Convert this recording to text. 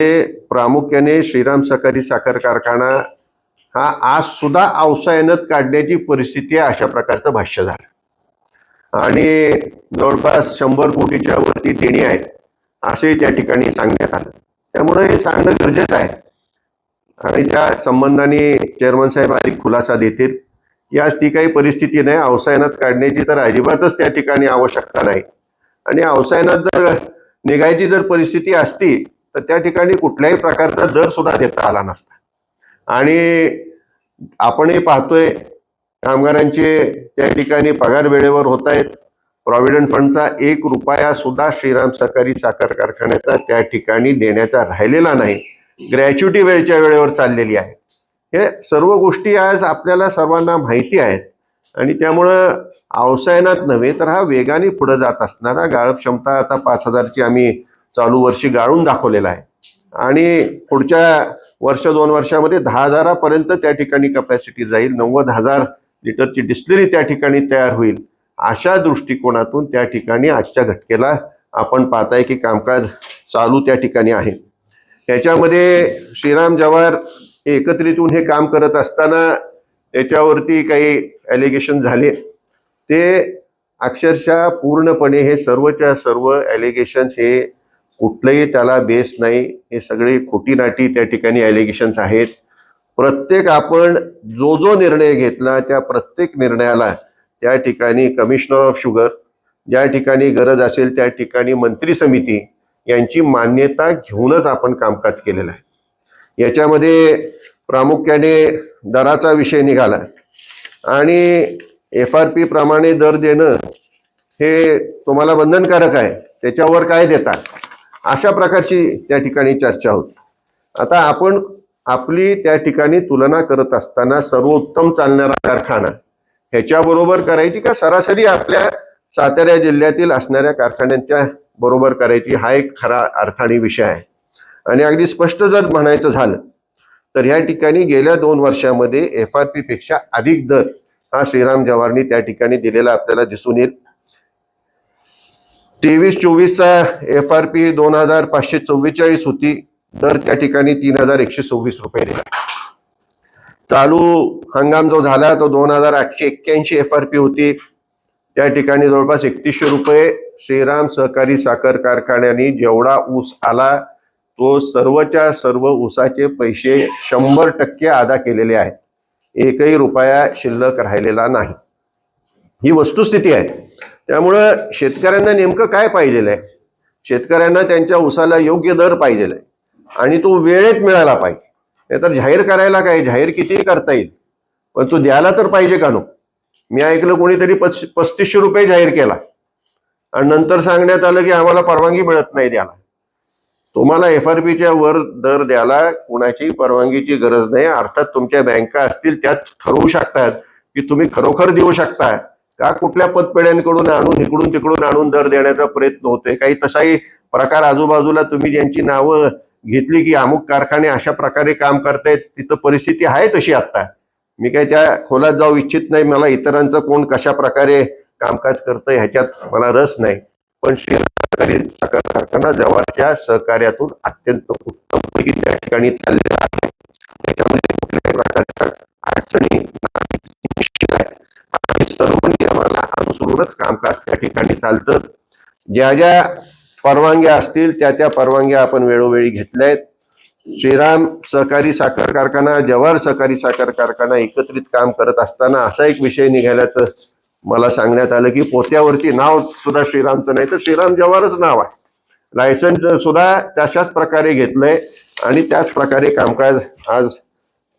ते प्रामुख्याने श्रीराम सहकारी साखर कारखाना हा आज सुद्धा अवसायनात काढण्याची परिस्थिती आहे अशा प्रकारचं भाष्य झालं. आणि जवळपास शंभर कोटीच्या वरती देणी आहेत असे त्या ठिकाणी सांगण्यात आलं. त्यामुळे हे सांगणं गरजेचं आहे. आणि त्या संबंधाने चेअरमन साहेब अधिक खुलासा देतील. की आज ती काही परिस्थिती नाही. अवसायनात काढण्याची तर अजिबातच त्या ठिकाणी आवश्यकता नाही. आणि अवसायनात जर निघायची जर परिस्थिती असती तर त्या ठिकाणी कुठल्याही प्रकारचा दर सुद्धा देता आला नसता. आणि आपणही पाहतोय कामगारांचे त्या ठिकाणी पगार वेळेवर होत आहेत प्रॉव्हिडंट फंडचा एक रुपया सुद्धा श्रीराम सहकारी साखर कारखान्याचा त्या ठिकाणी देण्याचा राहिलेला नाही. ग्रॅच्युटी वेळच्या वेळेवर चाललेली आहे. हे सर्व गोष्टी आज आपल्याला सर्वांना माहिती आहेत. आणि त्यामुळं अवसायनात नव्हे तर हा वेगाने पुढे जात असणारा गाळप क्षमता आता पाच हजारची आम्ही चालू वर्षी गाळून दाखवलेला आहे. आणि पुढच्या वर्ष दोन वर्षामध्ये दहा हजारापर्यंत त्या ठिकाणी कपॅसिटी जाईल. नव्वद हजार लिटरची डिस्टिलरी त्या ठिकाणी तयार होईल. अशा दृष्टिकोनातून त्या ठिकाणी आजच्या घटकेला आपण पाहताय की कामकाज चालू त्या ठिकाणी आहे. त्याच्यामध्ये श्रीराम जवार हे एकत्रितून हे काम करत असताना त्याच्यावरती काही ॲलिगेशन झाले. ते अक्षरशः पूर्णपणे हे सर्वच्या सर्व ॲलिगेशन्स हे कुठलंही त्याला बेस नाही. हे सगळे खोटी नाटी त्या ठिकाणी ॲलिगेशन्स आहेत. प्रत्येक आपण जो जो निर्णय घेतला त्या प्रत्येक निर्णयाला त्या ठिकाणी कमिशनर ऑफ शुगर ज्या ठिकाणी गरज असेल त्या ठिकाणी मंत्री समिती यांची मान्यता घेऊनच आपण कामकाज केलेलं आहे. याच्यामध्ये प्रामुख्याने दराचा विषय निघाला. आणि एफ आर पी प्रमाणे दर देणं हे तुम्हाला बंधनकारक आहे. त्याच्यावर काय देता अशा प्रकारची त्या ठिकाणी चर्चा होती. आता आपण आपली त्या ठिकाणी तुलना करत असताना सर्वोत्तम चालणारा कारखाना ह्याच्याबरोबर करायची का सरासरी आपल्या सातारा जिल्ह्यातील असणाऱ्या कारखान्यांच्या बरोबर करायची हा एक खरा अर्थाने विषय आहे. आणि अगदी स्पष्ट जर म्हणायचं झालं तर ह्या ठिकाणी गेल्या दोन वर्षामध्ये एफ आर पीपेक्षा अधिक दर हा श्रीराम जवाहरनी त्या ठिकाणी दिलेला आपल्याला दिसून येईल. तेवीस चोवीसचा एफ आर पी दोन हजार पाचशे चव्वेचाळीस होती. दर त्या ठिकाणी तीन हजार एकशे सव्वीस रुपये दिला. चालू हंगाम जो झाला तो दोन हजार आठशे एक्क्याऐंशी एफ आर पी होती. त्या ठिकाणी जवळपास एकतीसशे रुपये श्रीराम सहकारी साखर कारखान्याने जेवढा ऊस आला तो सर्वच्या सर्व ऊसाचे पैसे शंभर टक्के अदा केलेले आहेत. एकही रुपया शिल्लक राहिलेला नाही. ही वस्तुस्थिती आहे. त्यामुळं शेतकऱ्यांना नेमकं काय पाहिजेलं आहे शेतकऱ्यांना त्यांच्या उसाला योग्य दर पाहिजेल आहे आणि तो वेळेत मिळाला पाहिजे. नाहीतर जाहीर करायला काय? जाहीर कितीही करता येईल. पण तो द्यायला तर पाहिजे का नो मी ऐकलं कोणीतरी पस पस्तीसशे रुपये जाहीर केला. आणि नंतर सांगण्यात आलं की आम्हाला परवानगी मिळत नाही द्यायला. तुम्हाला एफ आर पीच्या वर दर द्यायला कुणाची परवानगीची गरज नाही. अर्थात तुमच्या बँका असतील त्यात ठरवू शकतात की तुम्ही खरोखर देऊ शकता. का कुठल्या पतपेढ्यांकडून आणून इकडून तिकडून आणून दर देण्याचा प्रयत्न होतोय? काही तसाही प्रकार आजूबाजूला तुम्ही ज्यांची नावं घेतली की अमुक कारखाने अशा प्रकारे काम करतायत तिथं परिस्थिती आहे तशी आता मी काही त्या खोलात जाऊ इच्छित नाही. मला इतरांचं कोण कशा प्रकारे कामकाज करतंय ह्याच्यात मला रस नाही. पण शेतकरी साखर कारखाना जवळच्या सहकार्यातून अत्यंत उत्तम त्या ठिकाणी चाललेला अनुसरूनच कामकाज त्या ठिकाणी चालतं. ज्या ज्या परवानग्या असतील त्या त्या परवानग्या आपण वेळोवेळी घेतल्या आहेत श्रीराम सहकारी साखर कारखाना जवाहर सहकारी साखर कारखाना एकत्रित काम करत असताना असा एक विषय निघाल्याचं मला सांगण्यात आलं की पोत्यावरती नाव सुद्धा श्रीरामचं नाही तर श्रीराम जवाहरच नाव आहे. लायसन्स सुद्धा तशाच प्रकारे घेतलंय आणि त्याच प्रकारे कामकाज आज